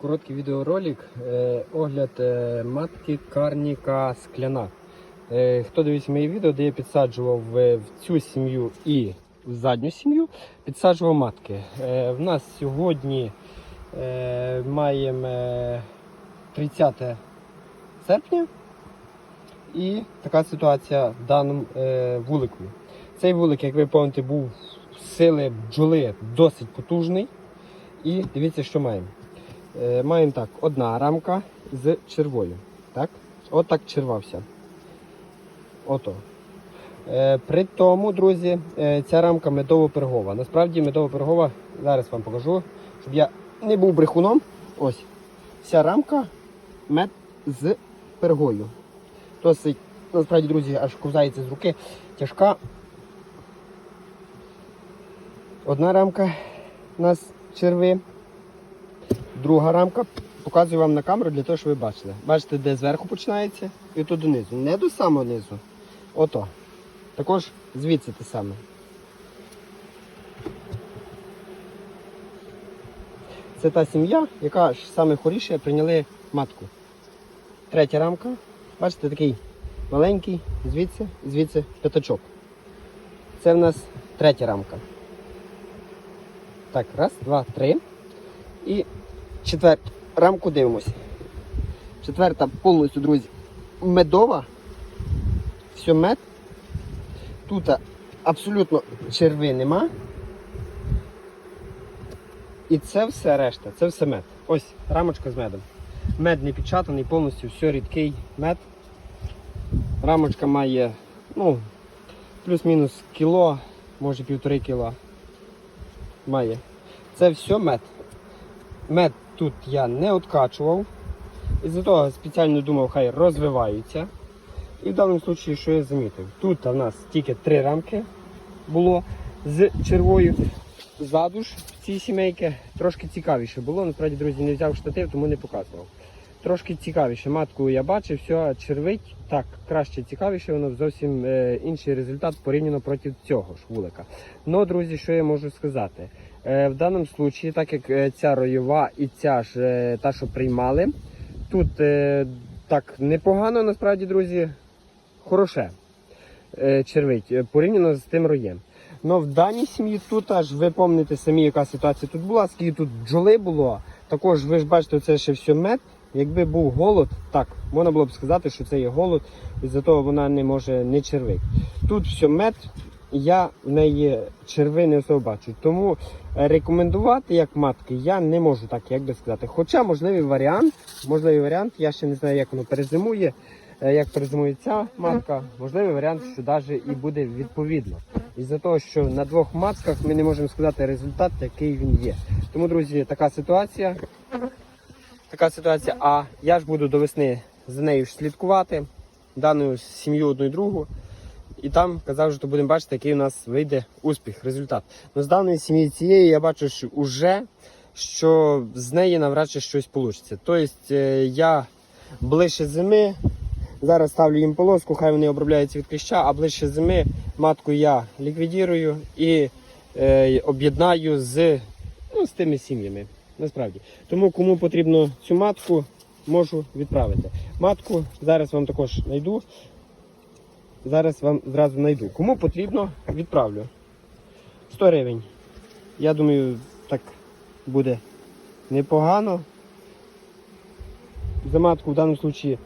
Короткий відеоролик. Е, огляд е, матки карніка скляна. Е, хто дивився мої відео, де я підсаджував в, цю сім'ю і в задню сім'ю, підсаджував матки. В нас сьогодні е, маємо е, 30 серпня. І така ситуація в даному е, вулику. Цей вулик, як ви пам'ятаєте, був сили бджоли досить потужний. І дивіться, що маємо. Е, маємо так, одна рамка з червою. Так? От так червався. Ото. Е, при тому, друзі, е, ця рамка медово-пергова. Насправді медово-пергова, зараз вам покажу, щоб я не був брехуном. Ось. Вся рамка мед з пергою. Досить, насправді, друзі, аж ковзається з руки. Тяжка. Одна рамка у нас черви. Друга рамка. Показую вам на камеру для того, щоб ви бачили. Бачите, де зверху починається і тут донизу. Не до самого низу. Ото. Також звідси те саме. Це та сім'я, яка ж саме хоріше прийняли матку. Третя рамка. Бачите, такий маленький, звідси, звідси п'ятачок. Це в нас третя рамка. Так, раз, два, три. І четверту рамку дивимося. Четверта повністю, друзі, медова. Все мед. Тут абсолютно черви нема. І це все решта, це все мед. Ось рамочка з медом. Мед не підчатаний, повністю все рідкий мед. Рамочка має ну, плюс-мінус кіло, може півтори кіло. Має. Це все мед. Мед тут я не откачував. Із-за того спеціально думав, хай розвиваються. І в даному випадку, що я замітив, тут у нас тільки три рамки було з червою. Ззаду ж в цій сімейки трошки цікавіше було. Насправді, друзі, не взяв штатив, тому не показував. Трошки цікавіше. Матку я бачив, все червить. Так, краще цікавіше, воно зовсім е, інший результат порівняно проти цього ж вулика. Ну, друзі, що я можу сказати? Е, в даному випадку, так як е, ця ройова і ця ж та, що приймали, тут так непогано, насправді, друзі, хороше червить порівняно з тим роєм. Но в даній сім'ї тут аж ви пам'ятаєте самі, яка ситуація тут була, скільки тут бджоли було. Також ви ж бачите, це ще все мед. Якби був голод, так, можна було б сказати, що це є голод, і за того вона не може не червить. Тут все мед, я в неї черви не особо бачу. Тому е, рекомендувати як матки я не можу так, як би сказати. Хоча можливий варіант, можливий варіант, я ще не знаю, як воно перезимує, е, як перезимує ця матка, можливий варіант, що навіть і буде відповідно. Із-за того, що на двох матках ми не можемо сказати результат, який він є. Тому, друзі, така ситуація. Така ситуація. А я ж буду до весни за нею слідкувати, дану сім'ю одну і другу. І там казав, що будемо бачити, який у нас вийде успіх, результат. Ну, з даної сім'ї цієї я бачу, що вже що з неї навряд чи щось вийде. Тобто е, я ближче зими. Зараз ставлю їм полоску, хай вони обробляються від кліща, а ближче зими матку я ліквідірую і е, об'єднаю з, ну, з тими сім'ями. Насправді. Тому кому потрібно цю матку, можу відправити. Матку зараз вам також знайду. Зараз вам зразу знайду. Кому потрібно, відправлю. 100 гривень. Я думаю, так буде непогано. За матку в даному випадку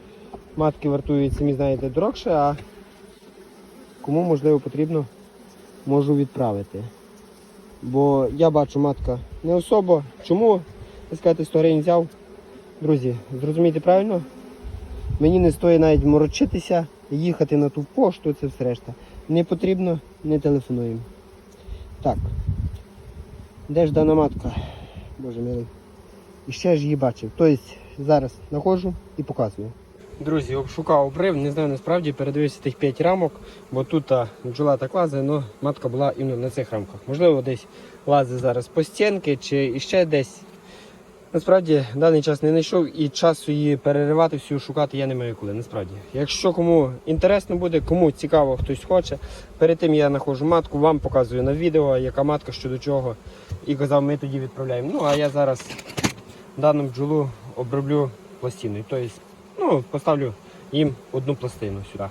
матки вартують, самі знаєте, дорогше, а кому можливо потрібно, можу відправити. Бо я бачу матка не особо. Чому? Ви скажете, 100 гривень взяв. Друзі, зрозумійте правильно, мені не стоїть навіть морочитися, їхати на ту пошту, це все решта. Не потрібно, не телефонуємо. Так. Де ж дана матка? Боже милий. І ще ж її бачив. Тобто зараз знаходжу і показую. Друзі, обшукав обрив, не знаю насправді, передивився тих 5 рамок, бо тут бджола так лазить, але матка була іменно на цих рамках. Можливо, десь лазить зараз по стінки чи іще десь. Насправді даний час не знайшов і часу її переривати, всю шукати я не маю коли. Насправді. Якщо кому інтересно буде, кому цікаво, хтось хоче, перед тим я знаходжу матку, вам показую на відео, яка матка що до чого. І казав, ми тоді відправляємо. Ну а я зараз дану бджолу оброблю пластиною. Тобто, ну, поставлю їм одну пластину сюди.